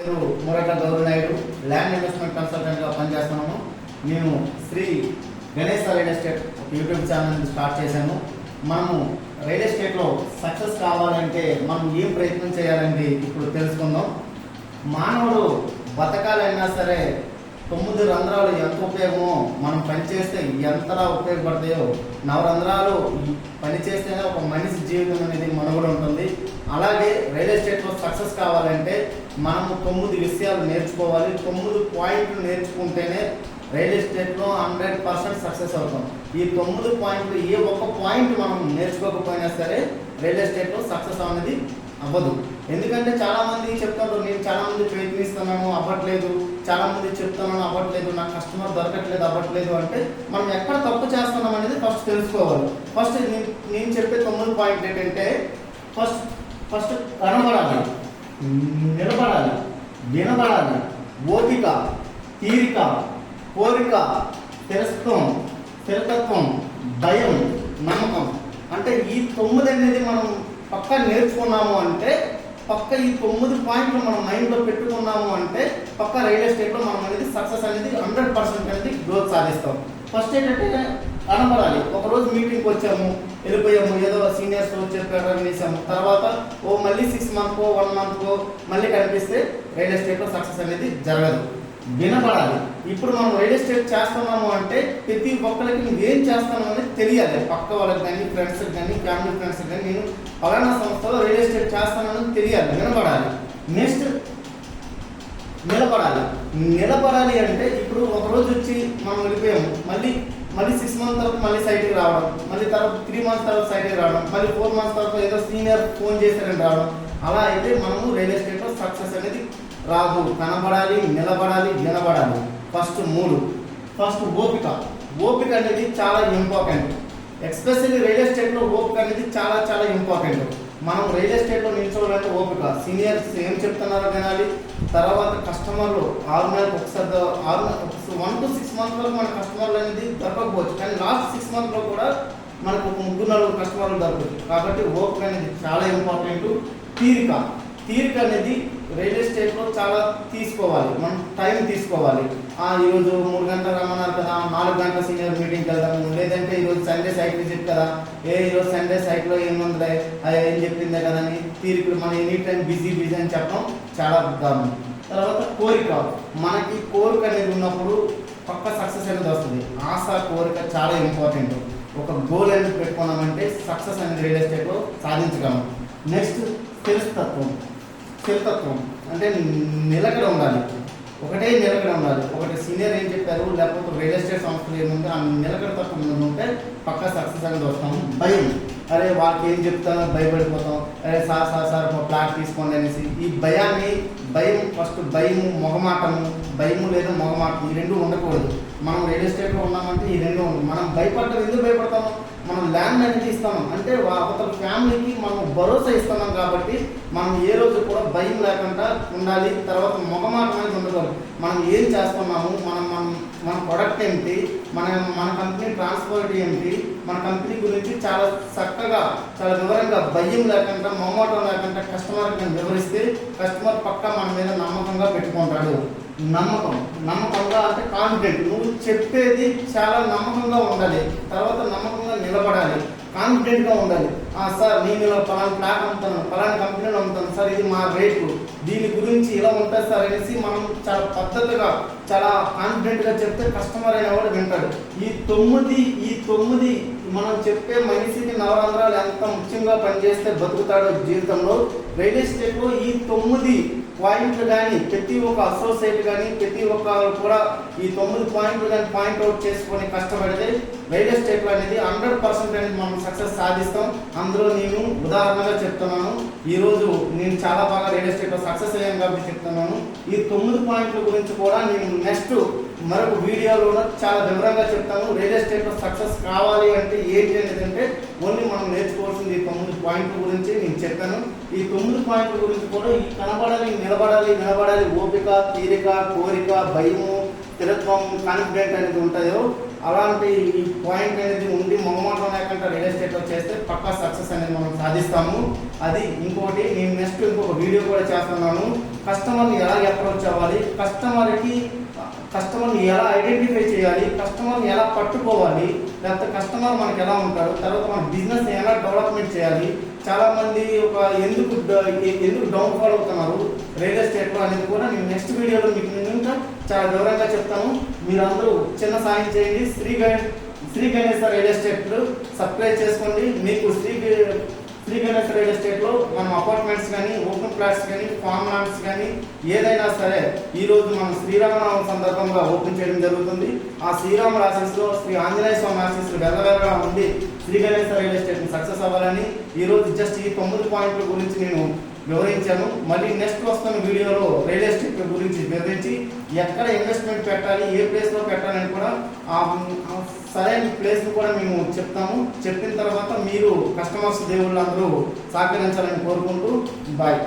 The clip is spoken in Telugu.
పేరు మురట గౌరవ నాయుడు. ల్యాండ్ ఇన్వెస్ట్మెంట్ కన్సల్టెంట్గా పనిచేస్తున్నాను మేము Shri Ganesh real estate YouTube channel start చేశాను మనము రియల్ ఎస్టేట్లో సక్సెస్ కావాలంటే మనం ఏం ప్రయత్నం చేయాలండి ఇప్పుడు తెలుసుకుందాం. మానవుడు బతకాలైనా సరే తొమ్మిది రంధ్రాలు ఎంత ఉపయోగమో మనం పనిచేస్తే ఎంతలా ఉపయోగపడతాయో నవరంధ్రాలు పనిచేస్తేనే ఒక మనిషి జీవితం అనేది మనుగడ ఉంటుంది. అలాగే రియల్ ఎస్టేట్లో సక్సెస్ కావాలంటే మనము తొమ్మిది విషయాలు నేర్చుకోవాలి. తొమ్మిది పాయింట్లు నేర్చుకుంటేనే రియల్ ఎస్టేట్లో హండ్రెడ్ పర్సెంట్ సక్సెస్ అవుతాం. ఈ తొమ్మిది పాయింట్లు ఏ ఒక్క పాయింట్ మనం నేర్చుకోకపోయినా సరే రియల్ ఎస్టేట్లో సక్సెస్ అనేది అవ్వదు. ఎందుకంటే చాలామంది చెప్తారు నేను చాలా మంది ప్రయత్నిస్తున్నాను అవ్వట్లేదు. చాలామంది చెప్తున్నాను అవ్వట్లేదు. నాకు కస్టమర్ దొరకట్లేదు అవ్వట్లేదు. అంటే మనం ఎక్కడ తప్పు చేస్తున్నాం అనేది ఫస్ట్ తెలుసుకోవాలి. ఫస్ట్ నేను నేను చెప్పే తొమ్మిది పాయింట్ ఏంటంటే ఫస్ట్ కనబడాలి నిలబడాలి వినబడాలి. ఓపిక తీరిక కోరిక స్థిరత్వం స్థిరతత్వం భయం నమ్మకం. అంటే ఈ తొమ్మిది అనేది మనం పక్క నేర్చుకున్నాము అంటే పక్క ఈ తొమ్మిది పాయింట్లు మనం మైండ్లో పెట్టుకున్నాము అంటే పక్క రియల్ ఎస్టేట్లో మనం అనేది సక్సెస్ అనేది హండ్రెడ్ పర్సెంట్ అనేది గ్రోత్ సాధిస్తాం. ఫస్ట్ ఏంటంటే కనబడాలి. ఒకరోజు మీటింగ్కి వచ్చాము వెళ్ళిపోయాము ఏదో సీనియర్స్ చెప్పారు వినేసాము తర్వాత ఓ మళ్ళీ సిక్స్ మంత్కో వన్ మంత్కో మళ్ళీ కనిపిస్తే రియల్ ఎస్టేట్లో సక్సెస్ అనేది జరగదు. వినపడాలి. ఇప్పుడు మనం రియల్ ఎస్టేట్ చేస్తున్నాము అంటే ప్రతి ఒక్కరికి నువ్వు ఏం చేస్తాను అనేది తెలియాలి. పక్క వాళ్ళకి కానీ ఫ్రెండ్స్కి కానీ ఫ్యామిలీ ఫ్రెండ్స్కి కానీ నేను పలానా సంస్థలో రియల్ ఎస్టేట్ చేస్తానని తెలియాలి. వినపడాలి. నెక్స్ట్ నిలబడాలి. నిలబడాలి అంటే ఇప్పుడు ఒకరోజు వచ్చి మనం వెళ్ళిపోయాము. మళ్ళీ మళ్ళీ సిక్స్ మంత్స్ తర్వాత మళ్ళీ సైట్కి రావడం మళ్ళీ తర్వాత త్రీ మంత్స్ తర్వాత సైట్కి రావడం మళ్ళీ ఫోర్ మంత్స్ తర్వాత ఏదో సీనియర్ ఫోన్ చేశారని రావడం. అలా అయితే మనము రియల్ ఎస్టేట్లో సక్సెస్ అనేది రాదు. కనబడాలి నిలబడాలి నిలబడాలి ఫస్ట్ మూడు. ఫస్ట్ ఓపిక. ఓపిక అనేది చాలా ఇంపార్టెంట్ ఎస్పెషల్లీ రియల్ ఎస్టేట్లో ఓపిక అనేది చాలా చాలా ఇంపార్టెంట్ మనం రియల్ ఎస్టేట్లో నిల్చోవాలంటే ఓపిక. సీనియర్స్ ఏం చెప్తున్నారో వినాలి? తర్వాత కస్టమర్లు ఆరు నెలలకు ఒకసారి ఆరు వన్ టు సిక్స్ మంత్స్ వరకు మన కస్టమర్లు అనేది దొరకకపోవచ్చు. కానీ లాస్ట్ సిక్స్ మంత్లో కూడా మనకు ఒక ముగ్గురు నలుగురు కస్టమర్లు దొరకవచ్చు. కాబట్టి ఓపిక అనేది చాలా ఇంపార్టెంట్ తీరిక. తీరిక అనేది రియల్ ఎస్టేట్లో చాలా తీసుకోవాలి. మనం టైం తీసుకోవాలి. ఈరోజు మూడు గంటలు రమ్మన్నారు కదా నాలుగు గంటల సీనియర్ మీటింగ్కి వెళ్దాము లేదంటే ఈరోజు సండే సైట్ విజిట్ కదా. ఏ ఈరోజు సండే సైట్లో ఏముంది అది ఏం చెప్పిందే కదా అని తీరికలు మనం ఎనీ టైం బిజీ బిజీ అని చెప్పడం చాలా దారుణం. తర్వాత కోరిక. మనకి కోరిక అనేది ఉన్నప్పుడు పక్క సక్సెస్ అనేది వస్తుంది. ఆశ కోరిక చాలా ఇంపార్టెంట్ ఒక గోల్ అనేది పెట్టుకున్నామంటే సక్సెస్ అనేది రియల్ ఎస్టేట్లో సాధించగలం. నెక్స్ట్ స్థిరతత్వం. స్థిరతత్వం. అంటే నిలకడ ఉండాలి. ఒకటే నిలకడ ఉండాలి. ఒకటి సీనియర్ ఏం చెప్పారు లేకపోతే రియల్ ఎస్టేట్ సంస్థలు ఏముంది ఆ నిలకడ తత్వం ఉంటే పక్కా సక్సెస్ అనేది వస్తాం. భయం. అరే వాళ్ళకి ఏం చెప్తానో భయపడిపోతాం. అరే సార్ సార్ సార్ ఒక ప్లాట్ తీసుకోండి అనేసి ఈ భయాన్ని భయం ఫస్ట్ భయము మొగమాటము భయము లేదా మొగమాటం ఈ రెండు ఉండకూడదు. మనం రియల్ ఎస్టేట్లో ఉన్నామంటే ఈ రెండు ఉండదు మనం భయపడటం ఎందుకు భయపడతాము? మనం ల్యాండ్ అనేది ఇస్తాము అంటే వా- అవతల ఫ్యామిలీకి మనం భరోసా ఇస్తున్నాం కాబట్టి మనం ఏ రోజు కూడా భయం లేకుండా ఉండాలి. తర్వాత మొగమాటం అనేది ఉండకూడదు. మనం ఏం చేస్తున్నాము? మనం ప్రొడక్ట్ ఏంటి మన మన కంపెనీ ట్రాన్స్పోర్ట్ ఏంటి మన కంపెనీ గురించి చాలా చక్కగా చాలా వివరంగా భయం లేకుండా మొమ్మటం లేకుండా కస్టమర్కి నేను వివరిస్తే కస్టమర్ పక్కా మన మీద నమ్మకంగా పెట్టుకుంటాడు. నమ్మకం. నమ్మకంగా అంటే కాన్ఫిడెంట్ నువ్వు చెప్పేది చాలా నమ్మకంగా ఉండాలి. తర్వాత నమ్మకంగా నిలబడాలి. కాన్ఫిడెంట్గా ఉండాలి. సార్ నేను ఇలా పలానా ప్లాట్ అమ్ముతాను పలానా కంపెనీలు అమ్ముతాను సార్ ఇది మా రేటు. దీని గురించి ఇలా ఉంటుంది సార్ అనేసి మనం చాలా పద్ధతిగా చాలా కాన్ఫిడెంట్గా చెప్తే కస్టమర్ అయిన వాడు వింటాడు. ఈ తొమ్మిది ఈ తొమ్మిది మనం చెప్పే మనిషికి నవరంధ్రాలు ఎంత ముఖ్యంగా పనిచేస్తే బతుకుతాడో జీవితంలో రియల్ ఎస్టేట్లో ఈ తొమ్మిది పాయింట్లు కానీ ప్రతి ఒక్క అసోసియేట్ కానీ ప్రతి ఒక్క కూడా ఈ తొమ్మిది పాయింట్లు కానీ పాయింట్ అవుట్ చేసుకొని కష్టపడితే రైల్వే ఎస్టేట్ అనేది హండ్రెడ్ పర్సెంట్ అనేది మనం సక్సెస్ సాధిస్తాం. అందులో నేను ఉదాహరణగా చెప్తున్నాను. ఈరోజు నేను చాలా బాగా రియల్ ఎస్టేట్లో సక్సెస్ అయ్యాను కాబట్టి చెప్తున్నాను. ఈ తొమ్మిది పాయింట్ల గురించి కూడా నేను నెక్స్ట్ మరొక వీడియోలో చాలా వివరంగా చెప్తాను. రియల్ ఎస్టేట్లో సక్సెస్ కావాలి అంటే ఏంటి అనేది అంటే ఓన్లీ మనం నేర్చుకోవాల్సింది ఈ తొమ్మిది పాయింట్ల గురించి నేను చెప్పాను. ఈ తొమ్మిది పాయింట్ల గురించి కూడా ఈ కనబడాలి నిలబడాలి నిలబడాలి ఓపిక తీరిక కోరిక భయము స్థిరత్వం కాన్ఫిడెంట్ అనేది ఉంటాయో అలాంటి ఈ పాయింట్ అనేది ఉండి మొహమాటం లేకుండా రియల్ ఎస్టేట్లో చేస్తే పక్కా సక్సెస్ అనేది మనం సాధిస్తాము. అది ఇంకోటి నేను నెక్స్ట్ ఇంకొక వీడియో కూడా చేస్తున్నాను. కస్టమర్ని ఎలా అప్రోచ్ అవ్వాలి? కస్టమర్కి కస్టమర్ని ఎలా ఐడెంటిఫై చేయాలి? కస్టమర్ని ఎలా పట్టుకోవాలి? లేకపోతే కస్టమర్ మనకి ఎలా ఉంటారు? తర్వాత మన బిజినెస్ ఎలా డెవలప్మెంట్ చేయాలి? చాలామంది ఒక ఎందుకు ఎందుకు డౌన్ ఫాల్ అవుతున్నారు రియల్ ఎస్టేట్లో అనేది కూడా వీడియోలో మీకు నేను ఇంకా చాలా వివరంగా చెప్తాను. మీరందరూ చిన్న సాయం చేయండి. Shri Ganesh Shri Ganeshwara real estate subscribe చేసుకోండి. మీకు శ్రీ శ్రీ గణేష్ రియల్ ఎస్టేట్లో మనం అపార్ట్మెంట్స్ కానీ ఓపెన్ ఫ్లాట్స్ కానీ ఫామ్ లాండ్స్ కానీ ఏదైనా సరే ఈరోజు మనం శ్రీరామనవమి సందర్భంగా ఓపెన్ చేయడం జరుగుతుంది. ఆ శ్రీరామ ఆశీస్సులో శ్రీ ఆంజనేయ స్వామి ఆశీస్సులు వెళ్ళవేళగా ఉండి శ్రీ గణేశ రియల్ ఎస్టేట్ని సక్సెస్ అవ్వాలని ఈ రోజు జస్ట్ ఈ తొమ్మిది పాయింట్ల గురించి నేను వివరించాను. మళ్ళీ నెక్స్ట్ వస్తున్న వీడియోలో రియల్ ఎస్టేట్ గురించి వివరించి ఎక్కడ ఇన్వెస్ట్మెంట్ పెట్టాలి ఏ ప్లేస్లో పెట్టాలని కూడా ఆ సరైన ప్లేస్ని కూడా మేము చెప్తాము. చెప్పిన తర్వాత మీరు కస్టమర్స్ దేవుళ్ళందరూ సహకరించాలని కోరుకుంటూ బాయ్